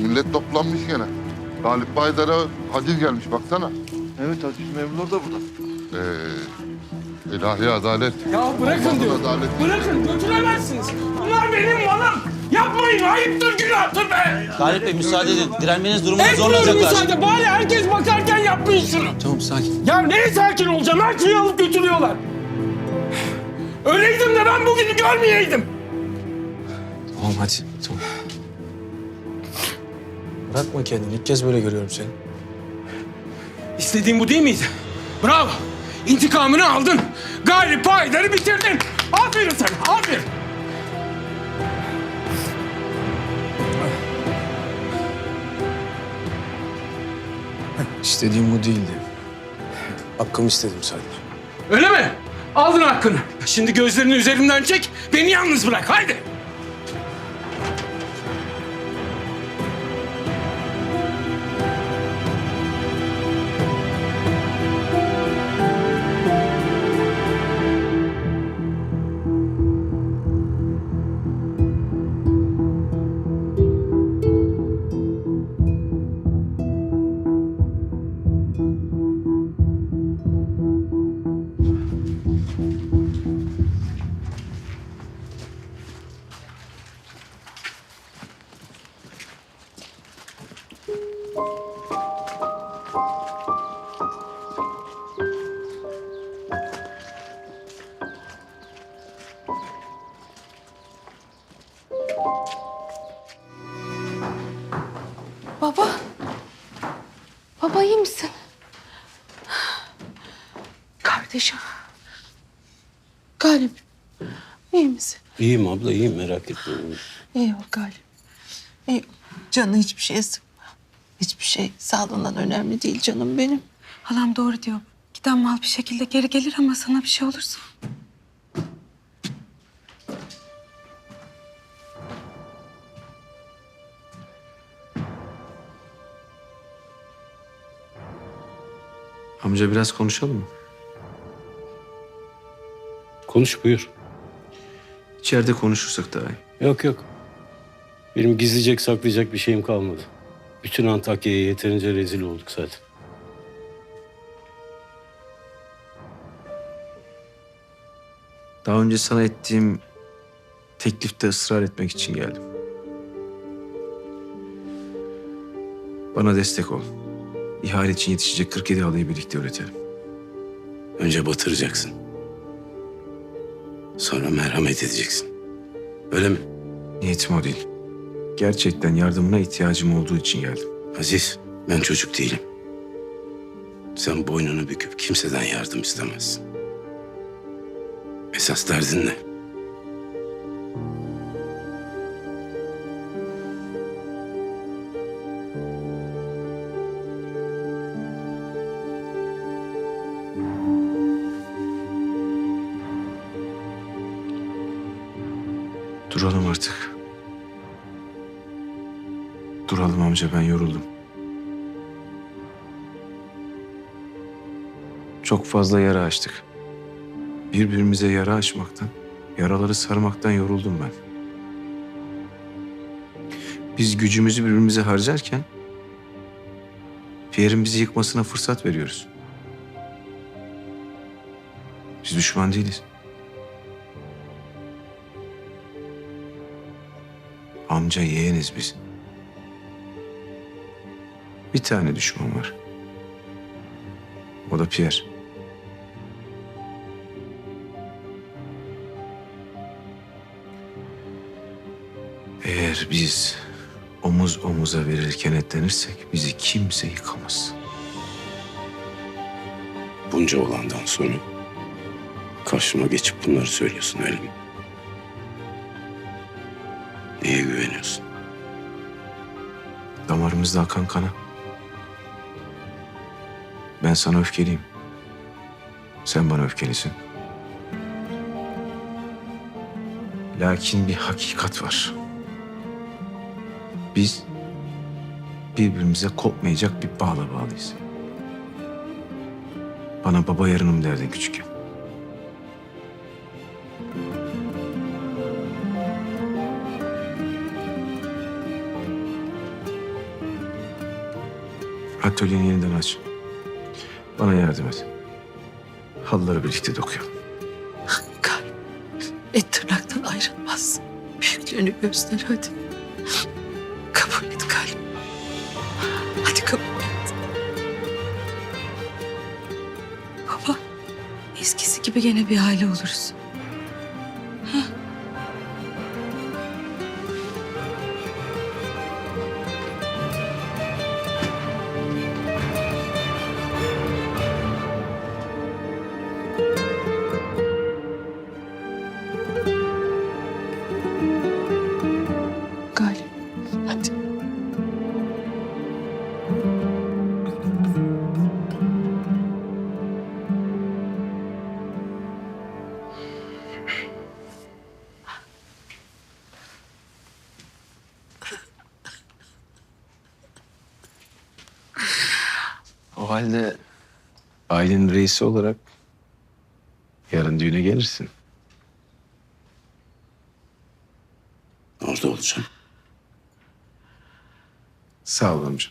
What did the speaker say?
Millet toplanmış gene. Galip Baydar'a haciz gelmiş baksana. Evet Aziz memurlar da burada. Ee, ilahi adalet. Ya bırakın diyor. adaleti. Bırakın götüremezsiniz. Bunlar benim malım. Yapmayın ayıptır günahtır be. Galip Bey müsaade edin. Direnmeniz durumunda Etmiyorum zorlanacaklar. müsaade. Bari herkes bakarken yapmayın şunu. Tamam sakin. Ya neye sakin olacağım? Her şeyi alıp götürüyorlar. Öyleydim de ben bugünü görmeyeydim. Tamam hadi tamam. Bırakma kendini. İlk kez böyle görüyorum seni. İstediğin bu değil miydi? Bravo. İntikamını aldın. Galip Haydar'ı bitirdin. Aferin sana, aferin. İstediğim bu değildi. Hakkımı istedim sadece. Öyle mi? Aldın hakkını. Şimdi gözlerini üzerimden çek, beni yalnız bırak. Haydi. Baba. Baba iyi misin? Kardeşim. Galip. iyi misin? İyiyim abla iyiyim merak etme. İyi ol Galip. İyi. Canı hiçbir şeye sıkma. Hiçbir şey sağlığından önemli değil canım benim. Halam doğru diyor. Giden mal bir şekilde geri gelir ama sana bir şey olursa. Amca biraz konuşalım mı? Konuş buyur. İçeride konuşursak daha iyi. Yok yok. Benim gizleyecek saklayacak bir şeyim kalmadı. Bütün Antakya'ya yeterince rezil olduk zaten. Daha önce sana ettiğim teklifte ısrar etmek için geldim. Bana destek ol. İhale için yetişecek 47 halıyı birlikte üretelim. Önce batıracaksın. Sonra merhamet edeceksin. Öyle mi? Niyetim o değil. Gerçekten yardımına ihtiyacım olduğu için geldim. Aziz, ben çocuk değilim. Sen boynunu büküp kimseden yardım istemezsin. Esas derdin ne? Duralım artık. Duralım amca ben yoruldum. Çok fazla yara açtık. Birbirimize yara açmaktan, yaraları sarmaktan yoruldum ben. Biz gücümüzü birbirimize harcarken Pierre'in bizi yıkmasına fırsat veriyoruz. Biz düşman değiliz. Amca yeğeniz biz. Bir tane düşman var. O da Pierre. Eğer biz omuz omuza verir kenetlenirsek bizi kimse yıkamaz. Bunca olandan sonra karşıma geçip bunları söylüyorsun öyle mi? Neye güveniyorsun? Damarımızda akan kana. Ben sana öfkeliyim. Sen bana öfkelisin. Lakin bir hakikat var. Biz birbirimize kopmayacak bir bağla bağlıyız. Bana baba yarınım derdin küçükken. Atölyeni yeniden aç. Bana yardım et. Halıları birlikte dokuyalım. Galip et tırnaktan ayrılmaz. Büyüklüğünü göster hadi. Kabul et Galip. Hadi kabul et. Baba eskisi gibi gene bir aile oluruz. O halde ailenin reisi olarak yarın düğüne gelirsin. Orada olacağım. Sağ ol amca.